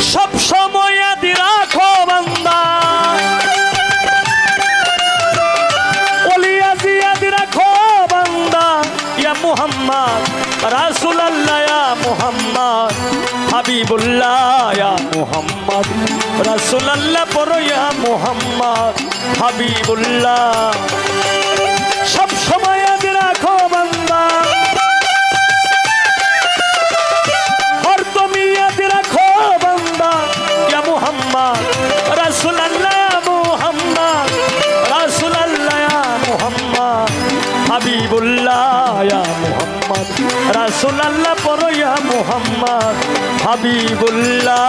সব সময় আদি রাখো বান্দা। ওলিয়া জিয়াদি রাখো বান্দা। ইয়া মুহাম্মদ, রাসূলুল্লাহ ইয়া মুহাম্মদ, হাবিবুল্লাহ ইয়া মুহাম্মদ, রাসূলুল্লাহ পড়ো ইয়া মুহাম্মদ, হাবিবুল্লাহ। রসুল্লাহ পরয়া মোহাম্মদ হাবিবুল্লাহ।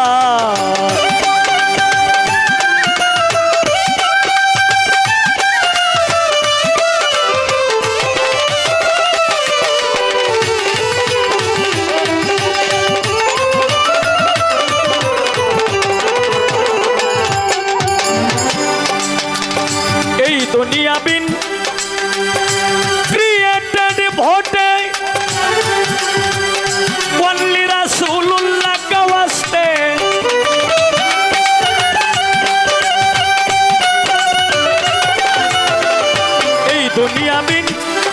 এই দুনিয়া বিন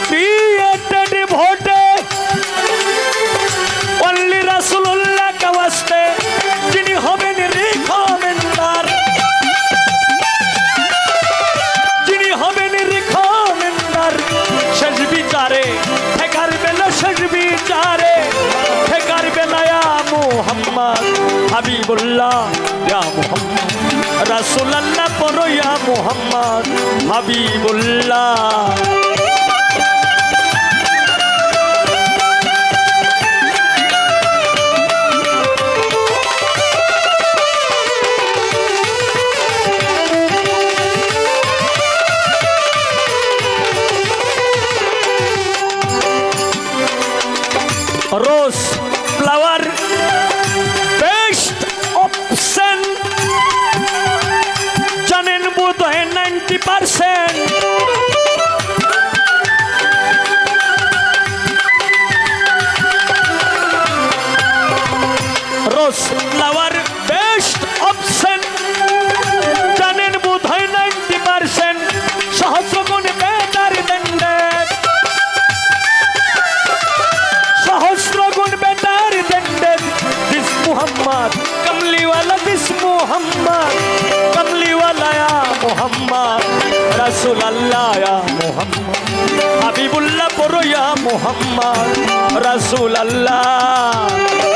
ক্রিয়েটেড ভোটে। ওয়ানলি রাসূলুল্লাহ কা ওয়াস্তে যিনি হবেন রিকমেন্ডার যিনি হবেন রিকমেন্ডার শেষ বিচারে ঠেকার বেলা শেষ বিচারে ঠেকার বেলায়া মোহাম্মদ হাবিবুল্লাহ। রাসূলুল্লাহ পরোয়া মোহাম্মদ হাবিবুল্লাহ। দিস মুহাম্মদ। কমলিওয়ালা দিস মুহাম্মদ। কমলিওয়ালা ইয়া মুহাম্মদ। রাসূল আল্লাহ ইয়া মুহাম্মদ। হাবিবুল্লাহ পড়ো ইয়া মুহাম্মদ। রাসূল আল্লাহ ওরে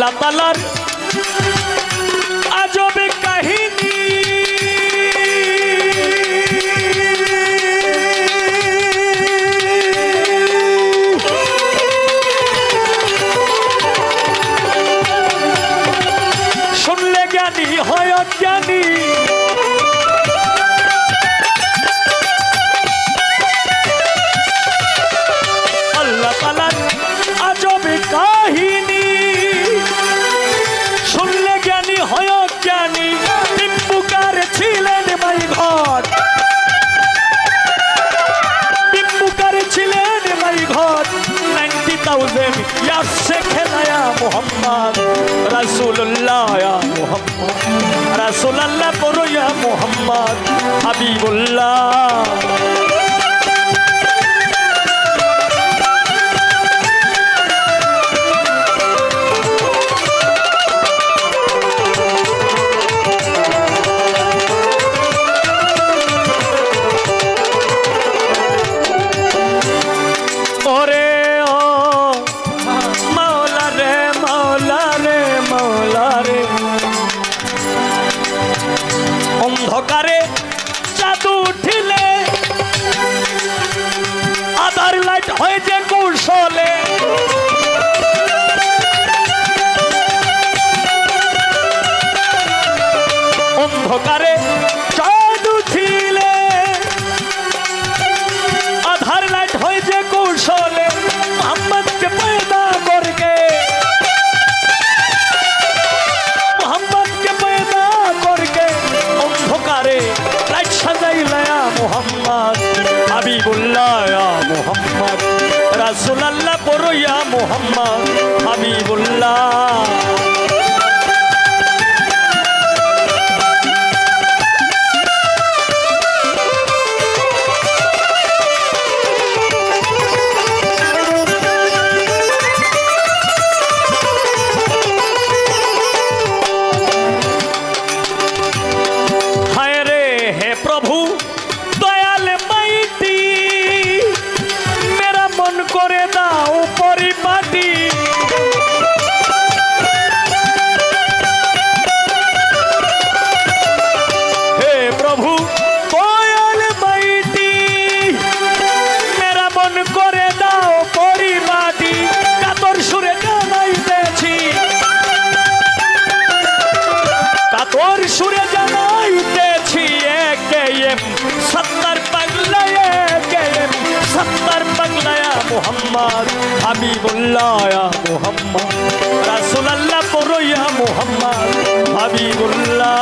আল্লাহ তালার ইয়াসে খেলায়া মোহাম্মদ রাসূলুল্লাহ ইয়া মোহাম্মদ রাসূলুল্লাহ পড়ো ইয়া মোহাম্মদ হাবিবুল্লাহ। রসুল্লাহ পড়ইয়া মোহাম্মদ হাবিবুল্লাহ। সত্তর পাগলায় সত্তর পাগলায়া মোহাম্মদ আমি বললায়া মোহাম্মদ রাসুলাল্লাহ পড়ইয়া মোহাম্মদ আমি বললা